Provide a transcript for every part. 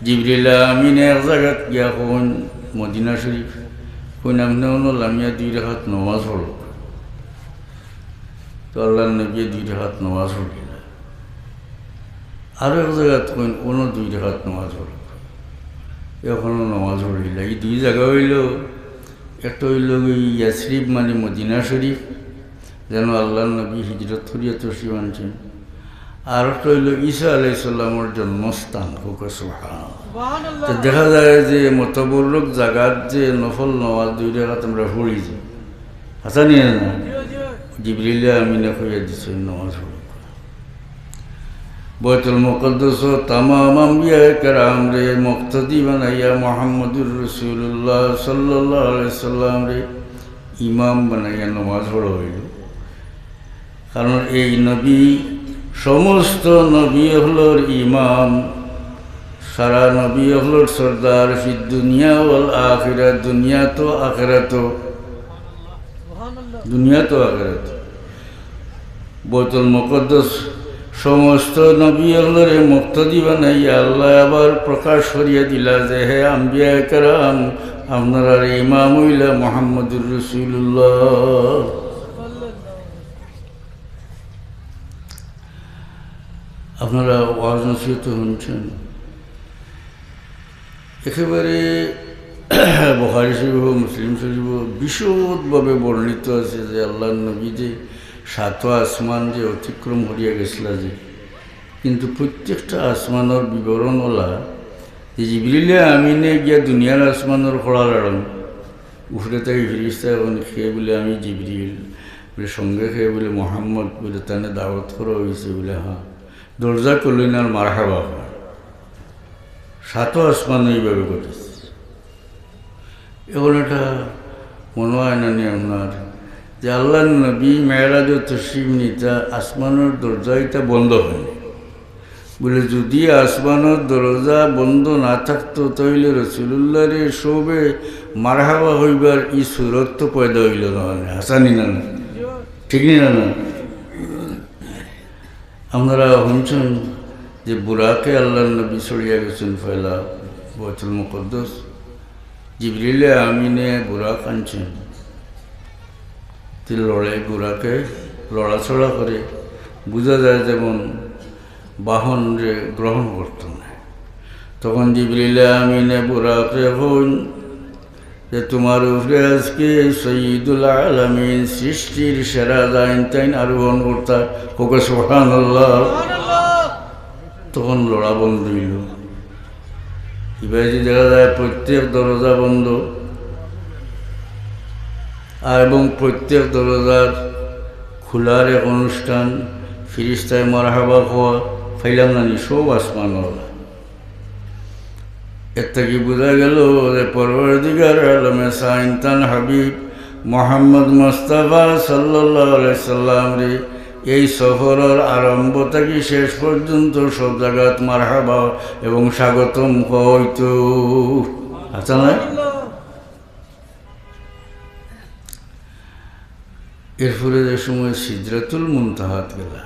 জিবরিল্লা আমিনে এক জায়গাত গিয়া কোন মদিনা শরীফ কোন আমনে লামিয়া দুই রেখাত নমাজ পড়ল তো আল্লাহ নবী দুই রেখাত নমাজ পড়িল আরও এক জায়গাত কোন কোনো দুই রেখাত নমাজ পড়ল এখনও নমাজ পড়িল এই দুই জায়গা হইল একটা হইল ইয়াসরিফ মানে মদিনা শরীফ যেন আল্লাহ নবী হিজরত করিয়া তসিব আনছেন আর একটা হইল ঈসা আলাইসাল্লামর জন্মস্থান হোক দেখা যায় যে মতবর্রক জাগাত যে নফল নওয়াজ দুই রেখাত আমরা পড়ি যে হাসা নিয়ে না। জিবরিল্লা আমি না কইয়া দিছ, নমাজ পড়ব বৈতুল মুকদ্দস, তামাম আম্বিয়া কেরাম রে, মুক্তদি বানাইয়া মোহাম্মদুর রসুল্লাহ সাল্লাহ সাল্লাম রে, ইমাম বানাইয়া নমাজ পড়া হইল। কারণ এই নবী, সমস্ত নবী হলোর ইমাম। সারা নবী হলোর সর্দার ফি দুনিয়া ওয়াল আখিরা দুনিয়া তো আখেরা তো দুনিয়া তো আখেরাত। বৈতুল মুকদ্দস সমস্ত নবী হলরে মুক্তদি বানাইয়া আল্লাহ আবার প্রকাশ করিয়া দিলা যে হে আম্বিয়া কারাম আপনারা ইমাম হইলা মোহাম্মদুর রসুল্লাহ আপনারা ওয়াজ নসিহত শুনছেন? একেবারে বহারি শরীফ, মুসলিম শরীফ বিশদভাবে বর্ণিত আছে যে আল্লাহ নবী যে সাত আসমান যে অতিক্রম করিয়া গেছিল যে। কিন্তু প্রত্যেকটা আসমানের বিবরণ ওলা যে জিবরিলে আমিনে গিয়া দুনিয়ার আসমানের খোলা লড়ন, উফরে তাকে ফিরিস্তা এবং খেয়ে বলে আমি জিবরিল, বলে সঙ্গে খেয়ে বলে মোহাম্মদ, বলে তানে দাওয়াত করা হয়েছে বলে হ্যাঁ। দরজা করলেন আর সাত আসমান এইভাবে ঘটেছে। এখন এটা মনে হয় না নি আপনার, যে আল্লাহ নবী মেয়েরাজ তসিম নিতা আসমানের দরজা এটা বন্ধ হয়নি। বলে, যদি আসমানের দরজা বন্ধ না থাকতো, তাহলে রসুল্লাহর সবে মারহাবা হইবার ই সুরত তো পয়দা হইল নহয় হাসানি না না? ঠিক না না? আপনারা শুনছেন? যে বুড়াকে আল্লাহ নবী ছড়িয়া গেছেন ফেলা বচল মুকদ্দস। জিবরিলে আমিনে বুড়াক আনছেন তিনি লড়াই বুড়াকে লড়াছড়া করে বোঝা যায় যেমন বাহন রে গ্রহণ করত না। তখন জিবরিলে আমিনে বুড়াকে হন যে, তোমার উপরে আজকে সঈদুল আলমিন সৃষ্টির সেরা দাইন তাইন আরোহণ করতা কোকে সোহান তখন লড়া বন্ধ হইল। এবার দেখা যায়, প্রত্যেক দরজা বন্ধ। আর এবং প্রত্যেক দরজার খোলার এক অনুষ্ঠান, ফিরিস্তায় মারহাবা হওয়া ফাইলাম নানি সব আসমান এর থেকে বোঝা গেল যে পরবর্তীকার আলমে সাইনতান হাবিব মোহাম্মদ মোস্তফা সাল্লাহ সাল্লাম রে এই সফরের আরম্ভ থেকে শেষ পর্যন্ত সব জায়গাত মারহাবা এবং স্বাগতম হইতো। আচ্ছা না? এরপরে যে সময় সিদ্রাতুল মুনতাহাত গেলা,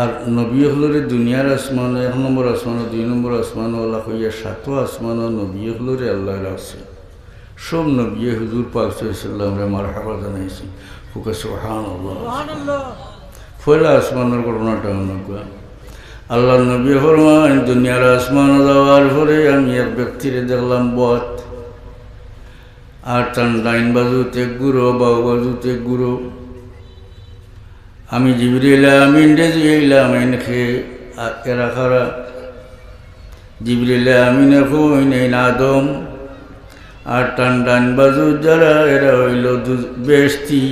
আর নবী হলরে দুনিয়ার আসমান, এক নম্বর আসমান, দুই নম্বর আসমান ওলা হইয়া সাত আসমান, নবী হলরে আল্লাহ আছে। সব নবী হুজুর পাক সাল্লামরে মার হাবা জানাইছি। হুকে সোহান ফয়লা আসমানের ঘটনাটা অনুকা আল্লাহ নবী ফরমান দুনিয়ার আসমান যাওয়ার পরে আমি এক ব্যক্তিরে দেখলাম বত আর তার ডাইন বাজুতে গুঁড়ো বাউ বাজুতে গুঁড়ো আমি জিবরিল আমিন রে জিলাম এনেকে এরা খারা। জিবরিল আমিন এখন এই নাদম। আর টান ডান বাজু যারা, এরা হইল বেস্তি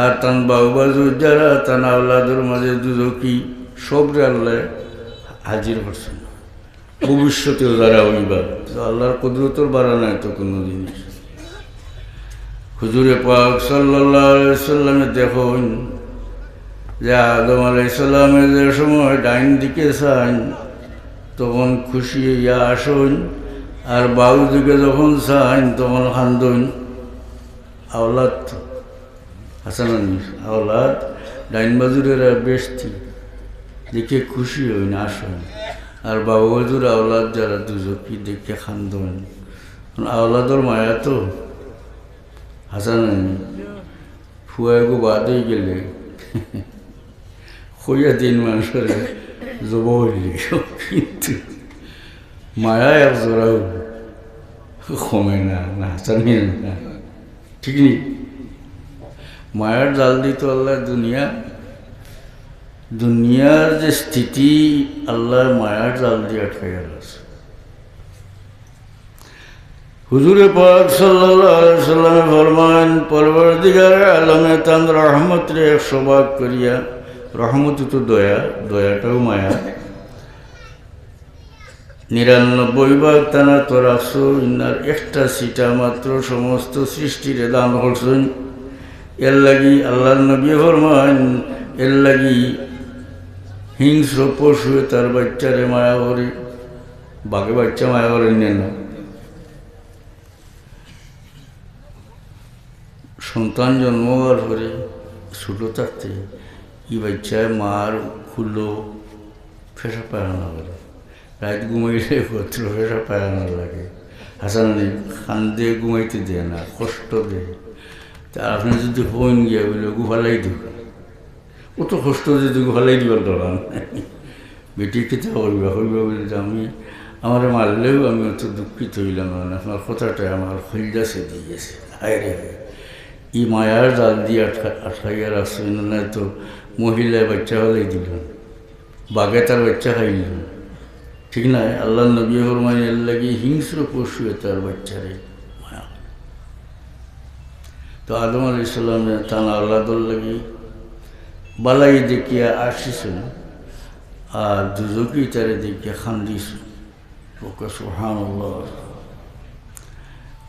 আর টান বাউ বাজু যারা, টান আল্লাদের মাঝে দুদকি সব আল্লাহ হাজির করছেন। ভবিষ্যতেও যারা হইবা আল্লাহর কুদরতর বাড়া নাই তো কোনো জিনিস। হুজুরে পাক সাল্লাহ সাল্লামে দেখুন যে আদম আলাইসাল্লামের যে সময় ডাইন দিকে চান তখন খুশি ইয়া আসুন। আর বাউ দিকে যখন চান তখন খান্দুন। আওলাদ হাসান আওলাদ ডাইন বাজুরেরা বেশতি। দেখে খুশি হইন, আসুন। আর বাবু হজুর আওলাদ যারা দুজকি দেখে খান্দন। আওলাদর মায়া তো। হাসান ফুয়াগো বাদ হয়ে গেলে। হইয়া দিন মানুষের জব হইলে। কিন্তু মায়া এক জোড়াও কমে না না ঠিক নেই। মায়ার জাল দিত আল্লাহ দুনিয়া। দুনিয়ার যে স্থিতি, আল্লাহ মায়ার জাল দিয়ে আটকাই আছে হুজুরে পাক সাল্লামে ফরমান, পরবর্তীকার আলমে তান রহমত রে একশো ভাগ করিয়া রহমত তো দয়া, দয়াটাও মায়া। নিরানব্বই ভাগ তানা তো রাখছো ইনার একটা সিটা মাত্র সমস্ত সৃষ্টিরে দান করছেন। এর লাগি আল্লাহ নবী ফরমান, এর লাগি হিংস্র পশু তার বাচ্চারে মায়া করে বাকি বাচ্চা মায়া করে নেন সন্তান জন্ম হওয়ার পরে ছোটো থাকতে ই বাচ্চায় মার খুললো ফেসা পায়না করে রাত ঘুমাইলে পত্র ফেসা পায়না লাগে। হাসানি খান দিয়ে ঘুমাইতে দেয় না, কষ্ট দেয়। তা আপনি যদি ফোন গিয়া বলে গুফালাই দিব ও তো কষ্ট যদি গুফালাই দিবার দরকার বেটি খেতে হইবা হইবা বলে আমি, আমার মারলেও আমি অত দুঃখিত হইলাম না আপনার কথাটা আমার হইলাসে দিয়েছে হায় রে ই মায়ার জাল দিয়ে আটকা আটকাইয়া রাখছে না তো মহিলায় বাচ্চা হলেই দিল বাঘে তার বাচ্চা খাইল ঠিক না? আল্লাহ নবী ফরমাইনের লাগে হিংস্র পশু তার বাচ্চারে। তো আদম আলি সাল্লামে তান আল্লাহর লাগে। বালাই দেখিয়া আসিছেন আর দুজকি তারে দেখিয়া সোহান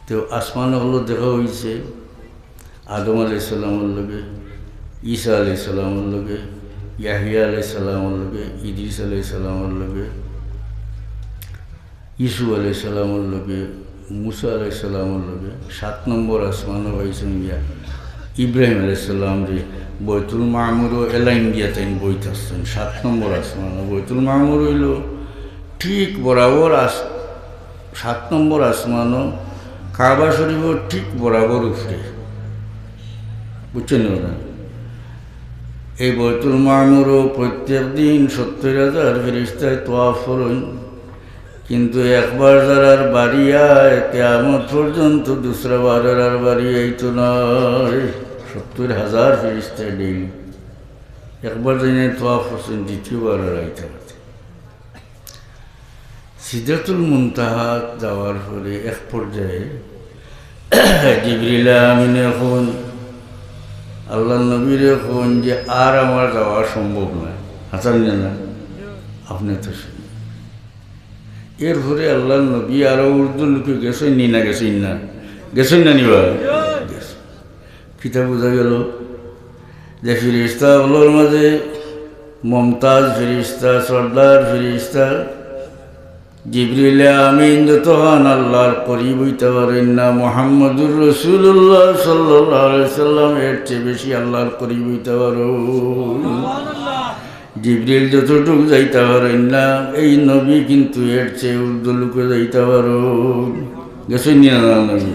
তো আসমান হলো দেখা হয়েছে আদম আলি সাল্লামের লগে, ঈসা আলি সাল্লামের লগে, ইয়াহিয়া আলাই সাল্লামের লগে ইদিস আলাই সাল্লামের লগে। ইসু আলাই সাল্লামের লগে মুসা আলাই সাল্লামের লগে সাত নম্বর আসমান হয়েছেন গিয়া ইব্রাহিম আলাই সাল্লাম রে বৈতুল মামুরও এলাইন গিয়া তাই বইতে আসছেন। সাত নম্বর আসমান। বৈতুল মামুর হইল ঠিক বরাবর আস, সাত নম্বর আসমানও কাবা শরীফও ঠিক বরাবর উঠে বুঝছেন না এই বৈতুল মামুরও প্রত্যেক দিন সত্তর হাজার ফেরিস্তায় তোয়াফ কিন্তু একবার যারার বাড়ি আয় কেমন পর্যন্ত দুসরা বারের আর বাড়ি আইতো নয়। সত্তর হাজার ফেরিস্তায় ডেইলি একবার দিনে তোয়াফ হোসেন দ্বিতীয়বার আর আইতে পারছে সিদ্ধাতুল মুনতাহা যাওয়ার পরে এক পর্যায়ে জিবরিলা আমিন এখন আল্লাহ নবীর এখন যে আর আমার যাওয়া সম্ভব নয়। হাসান না আপনি তো এরপরে আল্লাহ নবী আরও উর্দু লোকে গেছেন নি না গেছেন না। গেছেন না নিবা? কিতা বোঝা গেল। যে ফিরিস্তা ওলোর মাঝে, মমতাজ ফিরিস্তা সর্দার ফিরিস্তা জিবরিলে আমিন তহান আল্লাহর করিব হইতে পারেন না। মোহাম্মদুর রসুল্লাহ সাল্লাহ সাল্লাম, এর চেয়ে বেশি আল্লাহর করিব হইতে পারো। জিবরিল যতটুকু যাইতে পারেন না এই নবী কিন্তু এর চেয়ে উর্দু লোকে যাইতে পারো গেছেন না নবী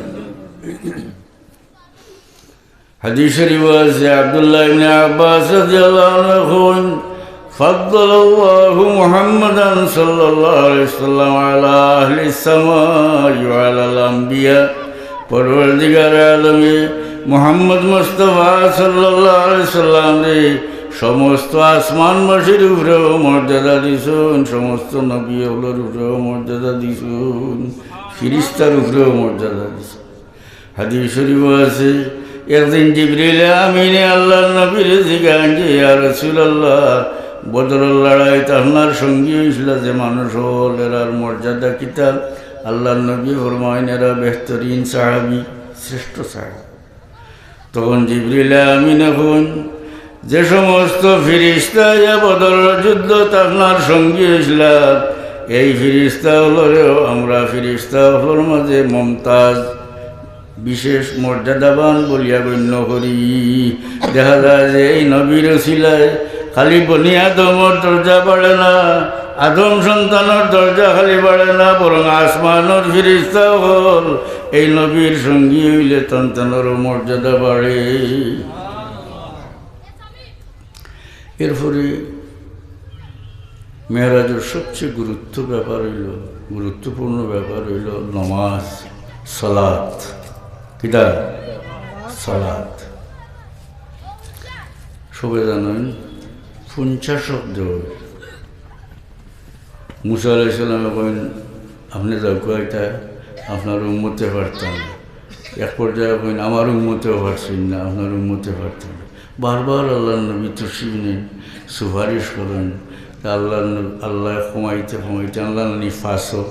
হাদিস শরীফ আছে আব্দুল্লাহ ইবনে আব্বাস রাদিয়াল্লাহু আনহু فضل الله محمدا صلى الله عليه وسلم على أهل السماء وعلى الأنبياء পরবর্তীকার আলমে মোহাম্মদ মুস্তফা সাল্লাহ সাল্লাম রে সমস্ত আসমানবাসীর উপরেও মর্যাদা দিছুন, সমস্ত নবী ওগুলোর উপরেও মর্যাদা দিছুন, ফিরিস্তার উপরেও মর্যাদা দিছুন। হাদিস শরীফ আছে, একদিন জিবরিল আমিনে আল্লাহ নবীর জিগান যে আর রসুল্লাহ বদরের লড়াইতে আপনার সঙ্গী হয়েছিল যে মানুষ হল এরার মর্যাদা কিতাব আল্লাহ নবী ফরমাইন, এরা বেহতরিন সাহাবি, শ্রেষ্ঠ সাহাবি। তখন জিবরিলা আমিন এখন যে সমস্ত ফিরিস্তা যা বদর যুদ্ধ আপনার সঙ্গী হয়েছিল এই ফিরিস্তা হলেও আমরা ফিরিস্তা হল মাঝে মমতাজ, বিশেষ মর্যাদাবান বলিয়া গণ্য করি। দেখা যায় যে এই নবীর শিলায় খালি বনিয়া দমর দরজা পড়ে না, আদম সন্তানের দরজা খালি বাড়ে না, বরং আসমানোর ফিরিস্তা হল। এই নবীর সঙ্গী হইলে সন্তানেরও মর্যাদা বাড়ে। এরপরে মেয়েরাজের সবচেয়ে গুরুত্ব ব্যাপার হইল, গুরুত্বপূর্ণ ব্যাপার হইল নমাজ, সলাত। কিতা সলাত। সবে জানেন, পঞ্চাশ শব্দ। মুসা আলাইসাল্লামে কইন আপনি কয়টা আপনার উন্মতে পারতাম এক পর্যায়ে কইন আমার উন্মতেও পারছেন না, আপনার উন্মতে পারতাম। বারবার আল্লাহ নবী তসিব নেন, সুপারিশ করেন আল্লাহ আল্লাহ কমাইতে কমাইতে আল্লাহ নবী ফাঁসও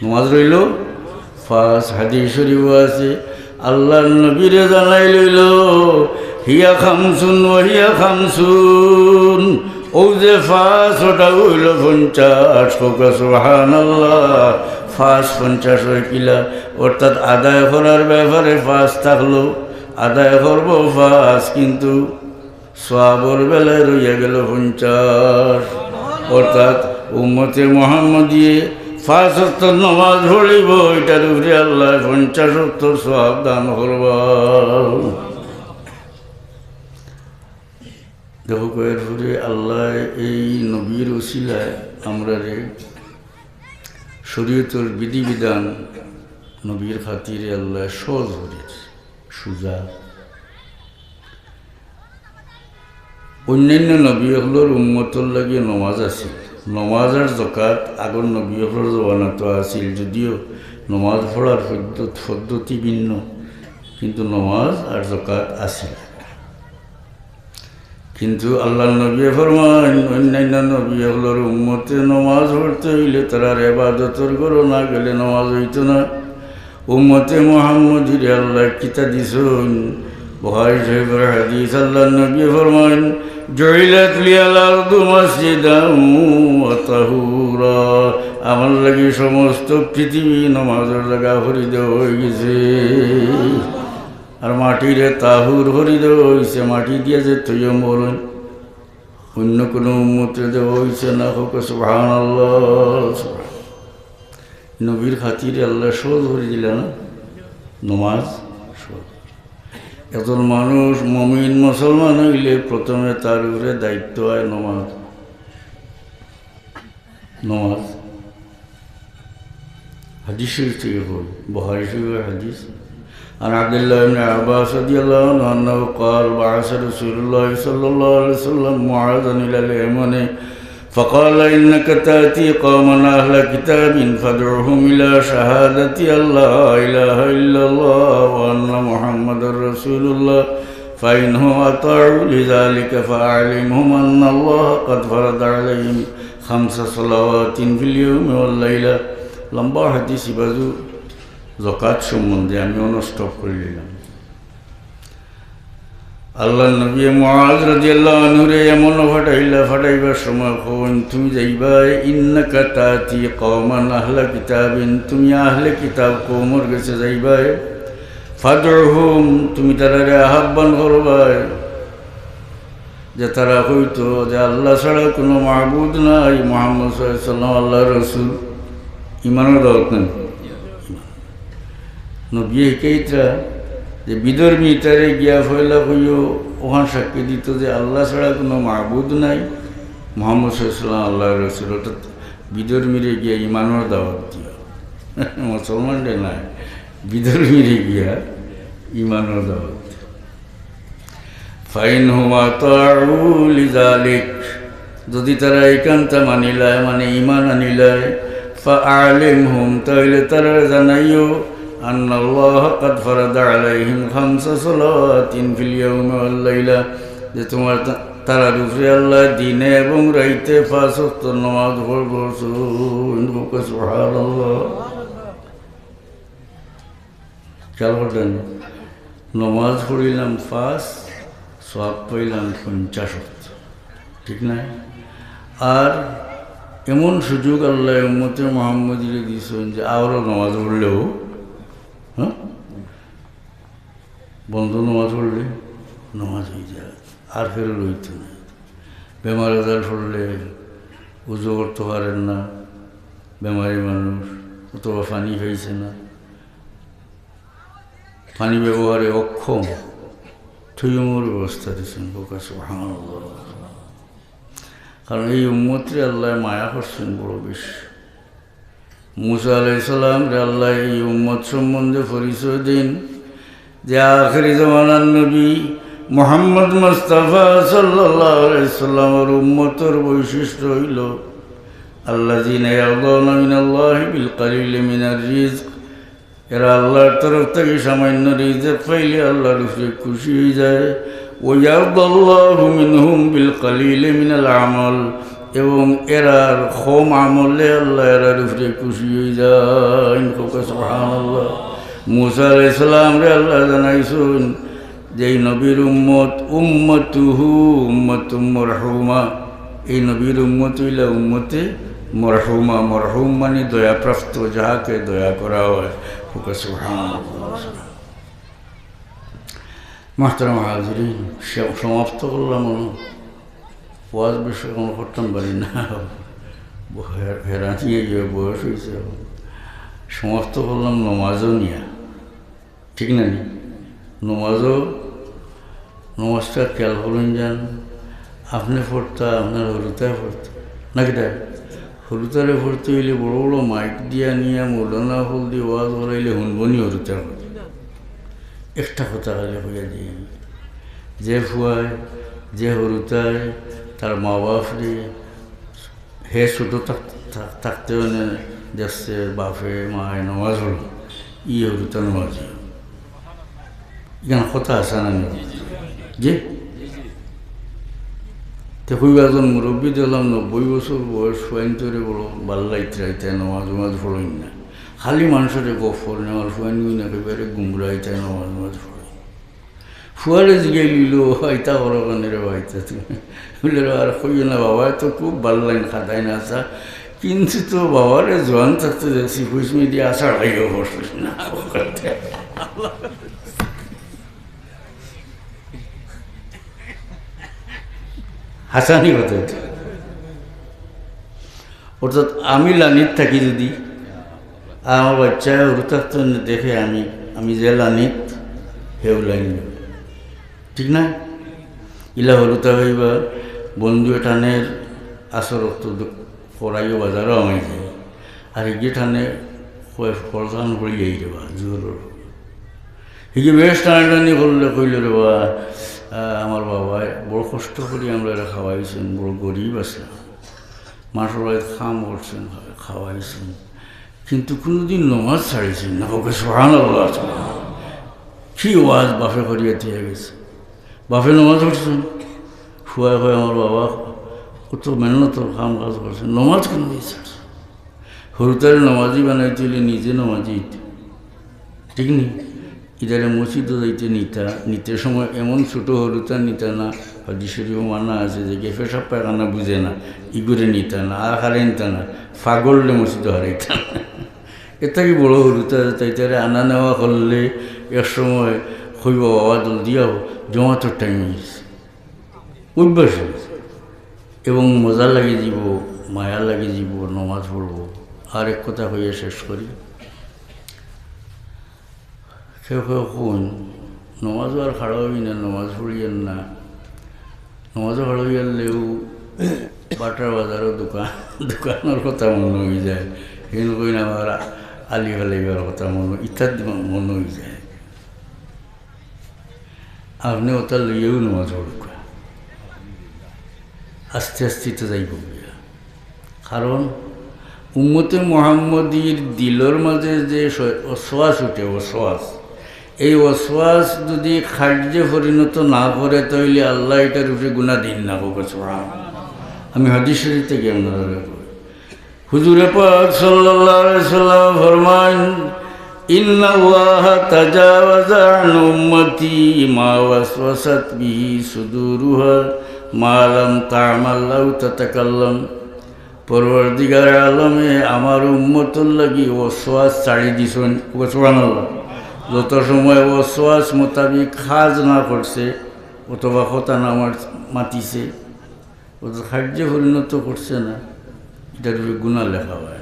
নমাজ রইল? ফাঁস, হাদিস শরীফ আছে। আল্লাহ নবীরে জানাই লইল, হিয়া খামসুন ও হিয়া খামসুন। ও যে ফাঁস, ওটা হইল পঞ্চাশ সুহান আল্লাহ ফাঁস পঞ্চাশ হয়ে কিলা অর্থাৎ আদায় করার ব্যাপারে ফাঁস থাকল। আদায় করব ফাঁস কিন্তু সবর বেলায় রইয়া গেল পঞ্চাশ। অর্থাৎ উম্মতে মোহাম্মদিয়ে ফাঁস সত্তর নমাজ পড়িব, এটার উপরে আল্লাহ পঞ্চাশ সত্তর সব দান করব। দেখো কয়ের পরে আল্লাহ এই নবীর ওসিলায় আমরা রে শরীয়তর বিধিবিধান নবীর খাতিরে আল্লাহ সহজ করেছে সুজা। অন্যান্য নবীসকলের উন্মতর লাগে নমাজ আছিল। নমাজ আর জকাত আগৰ নবীসকলৰ জমানাতো আছিল, যদিও নমাজ পঢ়াৰ পদ্ধতি ভিন্ন, কিন্তু নমাজ আর জকাত আছিল। কিন্তু আল্লাহ নবী ফরমান অন্যান্য নবীসকলের উম্মতে নমাজ পড়তে হইলে তারা এবাদতর করো না গেলে নমাজ হইতো না। উম্মতে মোহাম্মদির আল্লাহ কিতা দিছুন বহাই সাহেবের হাদিস আল্লাহ নবী ফরমান জহিলাত লিয়াল আরদু মসজিদাম ওয়া তাহুরা আমার লাগি সমস্ত পৃথিবী নমাজের জায়গা দেওয়া হয়ে গেছে। আর মাটিরে তাহুর দেওয়া হয়েছে, মাটি দিয়ে যে তুইও মরুন অন্য কোনো উন্মতে দেওয়া হয়েছে না হোক সুহান আল্লাহ নবীর খাতিরে আল্লাহ সহজ ভরে দিলে না নমাজ সহজ একজন মানুষ মমিন মুসলমান হইলে প্রথমে তার উপরে দায়িত্ব হয় নমাজ নমাজ হাদিস শরীফ থেকে বল বহারি শরীফের হাদিস عن عبد الله بن عباس رضي الله عنه أنه قال بعث رسول الله صلى الله عليه وسلم معاذا إلى اليمن فقال إنك تأتي قوما أهل كتاب فادعهم إلى شهادة الله إله إلا الله وأن محمد رسول الله فإنه أطاعوا لذلك فأعلمهم أن الله قد فرض عليهم خمس صلوات في اليوم والليلة لم حديث بازو زكاة شمون دي أمي ونستغفر لله আল্লাহ নবী মহাজ রাজি আল্লাহ আনুরে এমন ফাটাইলা ফাটাইবার সময় কোন? তুমি যাইবাই ইন্নাকা তাতি কওমান আহলা কিতাবিন। তুমি আহলে কিতাব কৌমর গেছে যাইবাই ফাদরহুম তুমি তারারে আহ্বান করবাই যে তারা হইতো যে আল্লাহ ছাড়া কোনো মাহবুদ নাই, মোহাম্মদ সাল্লাম আল্লাহ রসুল। দাওয়াত নেন নবী কেইটা যে বিধর্মী তারে গিয়া ফয়লা হইও ওখান সাক্ষী দিত যে আল্লাহ ছাড়া কোনো মাহবুদ নাই মোহাম্মদ সাল্লাম আল্লাহ রসুল অর্থাৎ বিধর্মীরে গিয়া ইমানের দাওয়াত দিও মুসলমানরে নাই, বিধর্মীরে গিয়া ইমানের দাওয়াত দিও। ফাইন হুমা তালিক যদি তারা একান্ত মানিলায় মানে ইমান আনিলায় ফাআলিম হুম তাহলে তারা জানাইও أن الله قد فرض عليهم خمس صلوات في اليوم والليلة যে তোমার তা- তারার উপরে আল্লাহ দিনে এবং রাইতে পাঁচ ওয়াক্ত নামাজ পড়বো সুবহানাল্লাহ খেয়াল করলেন নমাজ পড়িলাম পাঁচ সব পাইলাম পঞ্চাশ ওয়াক্ত। ঠিক না আর এমন সুযোগ আল্লাহ উম্মতে মোহাম্মদিরে দিয়েছেন যে আরও নামাজ পড়লেও হ্যাঁ? বন্ধ, নামাজ পড়লে? নামাজ হয়ে যায়। আর ফের লইতে না বেমার আজার পড়লে উজু করতে পারেন না। বেমারি মানুষ, অথবা পানি খাইছে না। পানি ব্যবহারে অক্ষম। থুয়মুর ব্যবস্থা দিয়েছেন প্রকাশ কারণ এই উম্মতরে আল্লাহ মায়া করছেন বড় বেশি। মুসা আলাইসাল্লাম রে আল্লাহ এই উম্মত সম্বন্ধে পরিচয় দিন। যে আখরি জমানার নবী মোহাম্মদ মুস্তাফা সাল্লামের উম্মতর বৈশিষ্ট্য হইল আল্লাহ জিন আল্লাহ বিল কালিল মিনার রিজক এরা আল্লাহর তরফ থেকে সামান্য রিজেক পাইলে আল্লাহর উপরে খুশি হয়ে যায়। ওয়ার্দাল্লাহু মিনহুম বিল কালিল মিনাল আমল এবং এরার হোম আমলে আল্লাহ এরার উপরে খুশি হয়ে যায়। সুবহানাল্লাহ। মুসা আলাইহিস সালাম রে আল্লাহ জানাইছেন যেই নবীর উম্মত উম্মতুহু উম্মতুম মরহুমা। এই নবীর উম্মত হইলা উম্মতে মরহুমা। মরহুম মানে দয়াপ্রাপ্ত, যাহাকে দয়া করা হয়। হুকা মাহতারাম হাজরিন সমাপ্ত করলাম ওয়াজ বিষয়ে কোনো করতাম পারি না। হেরানিয়ে গিয়ে বয়স হয়েছে, সমস্ত করলাম নমাজও নিয়া। ঠিক না নি? নমাজও, নমাজটা খেয়াল করুন যান। আপনি পড়তা, আপনার হলুতায় পড়তা। নাকি দেখ হলুতারে পড়তে হইলে বড় বড় মাইক দিয়া নিয়ে, মৌলানা ফুল দিয়ে ওয়াজ করাইলে শুনবনি হলুতার একটা কথা হলে হইয়া দিয়ে যে ফুয়ায়, যে হরুতায় তার মা বাপরে হে ছোটো থাকতে মানে যাচ্ছে বাপে, মায় নমাজ হল, ই হরুতা নমাজ। এখানে কথা আছে না যে তো হইব মুরব্বী দিলাম, নব্বই বছর বয়স ফুয়াইন তৈরি বড় ভালো লাইতে রাইতে নমাজ নমাজ ফলইন না। খালি মানুষের গফর নেওয়ার ফুয়াইন গুই না একেবারে গুমরাইতে নমাজ নমাজ ফলইন ফুয়ারে জিগে লিল হয়তা কানের হয়তা বলে, আর কইও না বাবা তো খুব ভালো লাইন খাতাই না আসা কিন্তু তো বাবারে জোয়ান থাকতে দেখছি ফুস মিডিয়া আসার ভাইও বসিস না হাসানি কথা অর্থাৎ আমি লানিত থাকি যদি আমার বাচ্চা হরুতাক্ত দেখে আমি আমি যে লানিত হেউ লাইন ঠিক না? ইলা হরুতা হইবা, বন্ধু এঠানের আসরত পড়াইও বাজারও আমি যাই আর এগিয়ে ঠানে ফরসান করে যাই রে বা, জোর হিগে বেশ টানাটানি করলে, কইল রে বা আমার বাবা বড় কষ্ট করে আমরা এরা খাওয়াইছেন, বড় গরিব আছে মাসর খাম করছেন, খাওয়াইছেন। কিন্তু কোনোদিন নমাজ ছাড়িয়েছেন না, ওকে সহান কি ওয়াজ বাফে করিয়া দিয়ে গেছে। বাফে নমাজ পড়ছেন। শুয়ে হয়ে আমার বাবা কত মেহনত কাম কাজ করছেন নমাজ কেন দিয়েছে? হরুতারে নমাজি বানাইতে হলে নিজে নমাজি ঠিক নেই? ইদারে মসজিদও যাইতে নিতা নিতে সময় এমন ছোটো হরুতা নিতা না হদিশরীফ মানা আছে যে গেফে সব পায়খানা বুঝে না ইগুরে নিতা না, আর হারে নিতা না ফাগললে মসজিদ হারাইতা না। এটা কি বড় হরুতা তাইতারে আনা নেওয়া করলে এক সময় হইব বাবা দিয়াও জমাতর টাইম হয়েছে অভ্যাস এবং মজা লাগে যাব মায়া লাগে যাব নমাজ পড়ব আর এক কথা হইয়া শেষ করি কেউ কেউ শুন নমাজও আর খাড়া হবি না নমাজ পড়িয়েন না নমাজও খাড়া হইয়ালেও বাটার বাজারও দোকান দোকানের কথা মনে হয়ে যায় সেই কইন আমার আলি ফেলাইবার কথা মনে ইত্যাদি মনে হয়ে যায় আপনি ওটা লইয়েও নমাজ পড়ুক আস্তে আস্তে তো যাইব কারণ উম্মতে মোহাম্মদীর দিলর মাঝে যে অশ্বাস উঠে অশ্বাস এই অশ্বাস যদি খাদ্যে পরিণত না করে তাহলে আল্লাহ এটার উপরে গুণা দিন না হোক আমি হাদিসের থেকে আপনারা হুজুরে পাক সাল্লাম ফরমান তাজাওয়াজা আন উম্মতি মা ওয়াসওয়াসাত বিহি সুদুরুহা মা লাম তা'মাল তাতাকাল্লাম। পরবর্তীকার আলমে আমার উম্মতুল লাগি ওসোয়াস ছাড়ি দিছেন। সুবহানাল্লাহ। যত সময় ওসোয়াস মোতাবিক খাজ না করছে অথবা কথা না আমার মাতিছে ও তো খাদ্যে পরিণত করছে না, এটার গুণা লেখা হয়।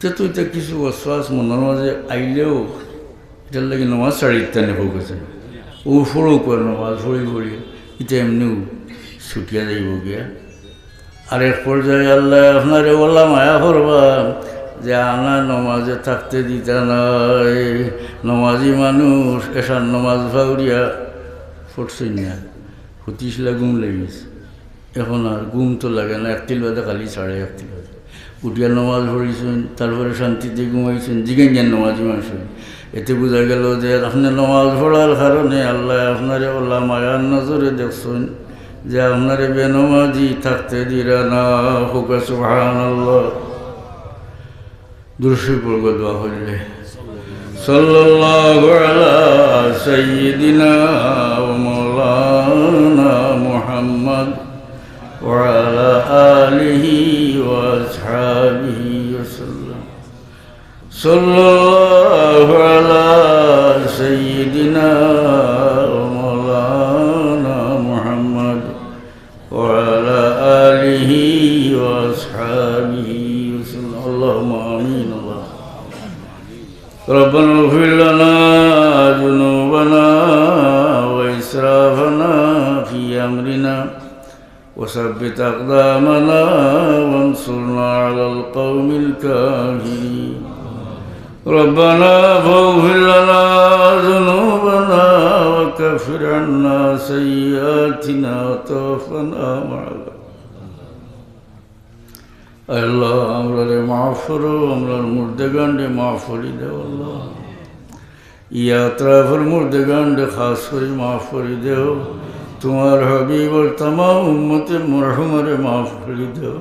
তো তুই তো কিছু অশ্বাস মনের মাঝে আইলেও এটার লাগে নমাজ ছাড়ি ইত্যাদি হোক আছে। ও ফড়ো করে নমাজ ফড়ি ফড়ি এটা এমনিও ছুটিয়া যাইব গিয়া। আর এক পর্যায়ে আল্লাহ আপনারে বললাম মায়া করবা যে আনা নমাজে থাকতে দিতা নাই, নমাজি মানুষ এসার নমাজ ভাউরিয়া ফুটছই না হুতিছিলা ঘুম লেগেছে এখন আর ঘুম তো লাগে না একটিল বাদে খালি সাড়ে একটিল উঠিয়া নমাজ পড়িছেন, তারপরে শান্তিতে ঘুমাইছেন জিগেন জ্ঞান নমাজি মানুষ এতে বোঝা গেল যে আপনি নমাজ পড়ার কারণে আল্লাহ আপনারে আল্লাহ মায়ার নজরে দেখছেন, যে আপনারে বেনমাজি থাকতে দিরা না হুকা সুহান আল্লাহ দুরশি পড়ব দোয়া হইলে। সাল্লাল্লাহু আলা সাইয়্যিদিনা মাওলানা মুহাম্মদ। وعلى آله وأصحابه وسلم صلى الله على سيدنا ربنا فاغفر لنا ذنوبنا وكفر عنا سيئاتنا وتوفنا مع الأبرار আল্লাহ আমরা মাফ করো আমরা মুর্দেগান্ডে মাফ করি দেও আল্লাহ ইয়াত্রাফর মুর্দেগান্ডে খাস করে মাফ করে দেও তোমার হাবিবর তামাম উম্মতে মরহমারে মাফ করে দেও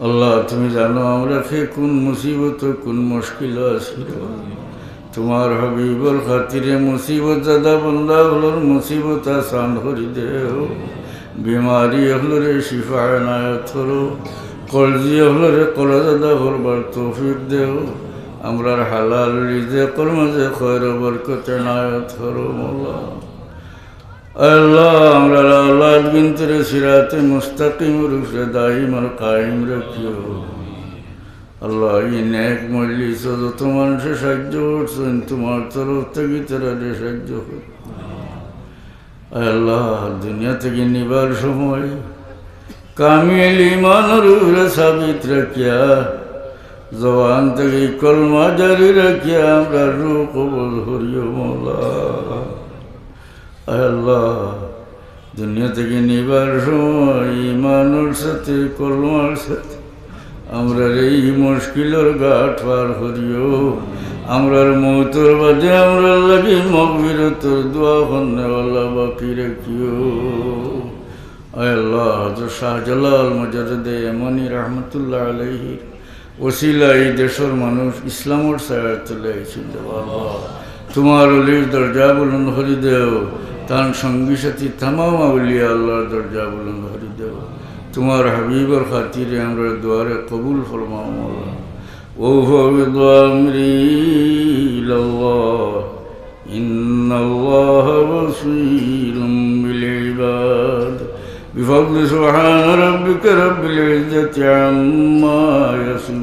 আল্লাহ, তুমি জানো আমরা খে কোন মুসিবত, কোন মুশকিল আসিল তোমার হাবিবর খাতিরে মুসিবত জাদা বন্দা হলোর মুসিবত আসান করি দেও বিমারি হলরে শিফা এনায়ত হলো, কলজি হলরে কলজাদা ভরবার তৌফিক দেও আমরার হালাল রিজে কর্মজে খয়র বরকত এনায়ত হলো মোল্লা আল্লাহ আমরা রূপে নিবার সময় কামিল উপরে সাবিত রাখিয়া, জবান থেকে কলমা জারি রাখিয়া আমরা রু কবল হরিও মৌলা। আল্লাহ দুনিয়া থেকে নিবার সময় ইমানুর সাথে কলমার সাথে। আমরা এই মুশকিলের গাঠ পার করিও। আমরার মৌতর বাদে আমরা লাগি মকবিরতর দোয়া কন্যাওয়ালা বাকি রাখিও। আল্লাহ হজর শাহজালাল মজারদে এমনি রহমতুল্লাহ আলহির ওসিলা এই দেশের মানুষ ইসলামর সায়ার তুলে আল্লাহ তোমার অলির দরজা বলুন হরি দেও তার সঙ্গী সাথী তামাম আউলিয়া আল্লাহর দরজা বলুন হরি দেও তোমার হাবিবর খাতিরে আমরা দুয়ারে কবুল ফরমাও মোল্লা وفوض أمري إلى الله إن الله بصير بالعباد بفضل سبحان ربك رب العزة عما يصفون